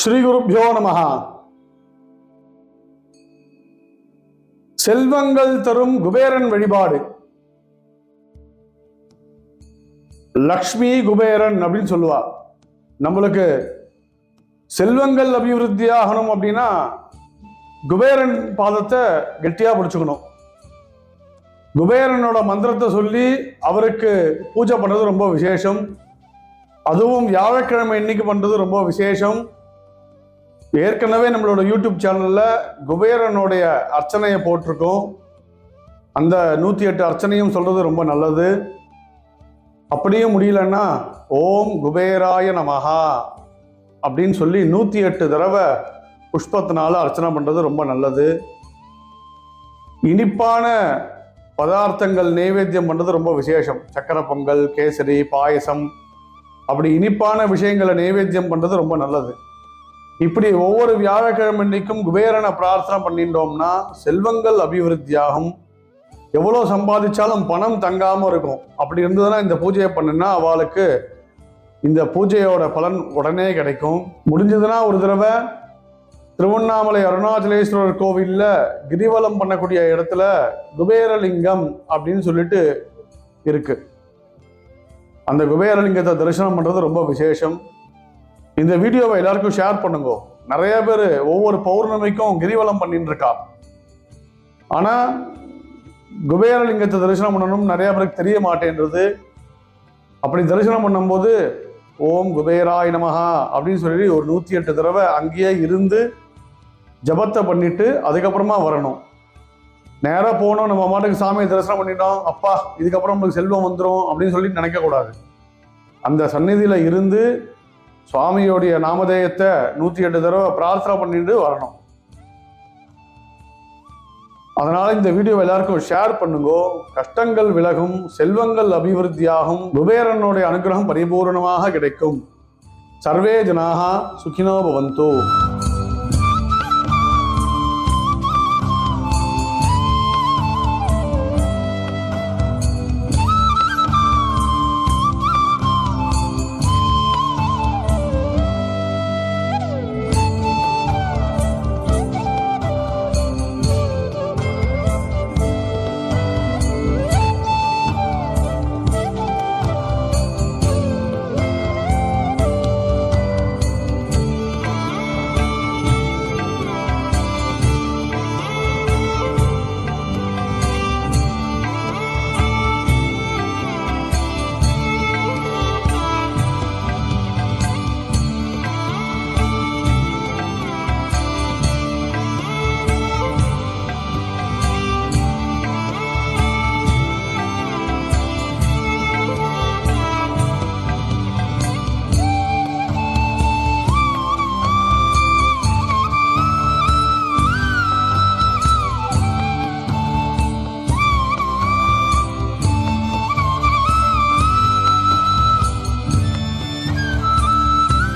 ஸ்ரீ குருப்பியோ நமஹா செல்வங்கள் தரும் குபேரன் வழிபாடு. லக்ஷ்மி குபேரன் அப்படின்னு சொல்லுவா. நம்மளுக்கு செல்வங்கள் அபிவிருத்தி ஆகணும் அப்படின்னா குபேரன் பாதத்தை கெட்டியா பிடிச்சுக்கணும். குபேரனோட மந்திரத்தை சொல்லி அவருக்கு பூஜை பண்றது ரொம்ப விசேஷம். அதுவும் வியாழக்கிழமை இன்னைக்கு பண்றது ரொம்ப விசேஷம். ஏற்கனவே நம்மளோட யூடியூப் சேனலில் குபேரனுடைய அர்ச்சனையை போட்டிருக்கோம். அந்த நூற்றி எட்டு அர்ச்சனையும் சொல்கிறது ரொம்ப நல்லது. அப்படியும் முடியலன்னா ஓம் குபேராய நமஹா அப்படின்னு சொல்லி நூற்றி எட்டு தடவை புஷ்பத்தினால அர்ச்சனை பண்ணுறது ரொம்ப நல்லது. இனிப்பான பதார்த்தங்கள் நைவேத்தியம் பண்ணுறது ரொம்ப விசேஷம். சக்கரை பொங்கல் கேசரி பாயசம் அப்படி இனிப்பான விஷயங்களை நைவேத்தியம் பண்ணுறது ரொம்ப நல்லது. இப்படி ஒவ்வொரு வியாழக்கிழமை அன்னைக்கும் குபேரனை பிரார்த்தனை பண்ணிட்டோம்னா செல்வங்கள் அபிவிருத்தியாகும். எவ்வளோ சம்பாதிச்சாலும் பணம் தங்காமல் இருக்கும். அப்படி இருந்ததுன்னா இந்த பூஜையை பண்ணுனா அவளுக்கு இந்த பூஜையோட பலன் உடனே கிடைக்கும். முடிஞ்சதுன்னா ஒரு தடவை திருவண்ணாமலை அருணாச்சலேஸ்வரர் கோவிலில் கிரிவலம் பண்ணக்கூடிய இடத்துல குபேரலிங்கம் அப்படின்னு சொல்லிட்டு இருக்கு. அந்த குபேரலிங்கத்தை தரிசனம் பண்ணுறது ரொம்ப விசேஷம். இந்த வீடியோவை எல்லாருக்கும் ஷேர் பண்ணுங்க. நிறைய பேர் ஒவ்வொரு பௌர்ணமிக்கும் கிரிவலம் பண்ணிட்டு இருக்கா. ஆனா குபேரலிங்கத்தை தரிசனம் பண்ணணும் நிறைய பேருக்கு தெரிய மாட்டேன்றது. அப்படி தரிசனம் பண்ணும்போது ஓம் குபேராய் நமஹா அப்படின்னு சொல்லி ஒரு நூற்றி எட்டு தடவை அங்கேயே இருந்து ஜபத்தை பண்ணிட்டு அதுக்கப்புறமா வரணும். நேராக போனோம் நம்ம மாட்டுக்கு சாமியை தரிசனம் பண்ணிட்டோம் அப்பா இதுக்கப்புறம் நம்மளுக்கு செல்வம் வந்துடும் அப்படின்னு சொல்லி நினைக்கக்கூடாது. அந்த சந்நிதியில் இருந்து சுவாமியோடைய நாமதேயத்தை நூற்றி எட்டு தடவை பிரார்த்தனை பண்ணிட்டு வரணும். அதனால இந்த வீடியோ எல்லாருக்கும் ஷேர் பண்ணுங்க. கஷ்டங்கள் விலகும் செல்வங்கள் அபிவிருத்தியாகும் குபேரனுடைய அனுகிரகம் பரிபூர்ணமாக கிடைக்கும். சர்வே ஜனாக சுகினோ பவந்தோ.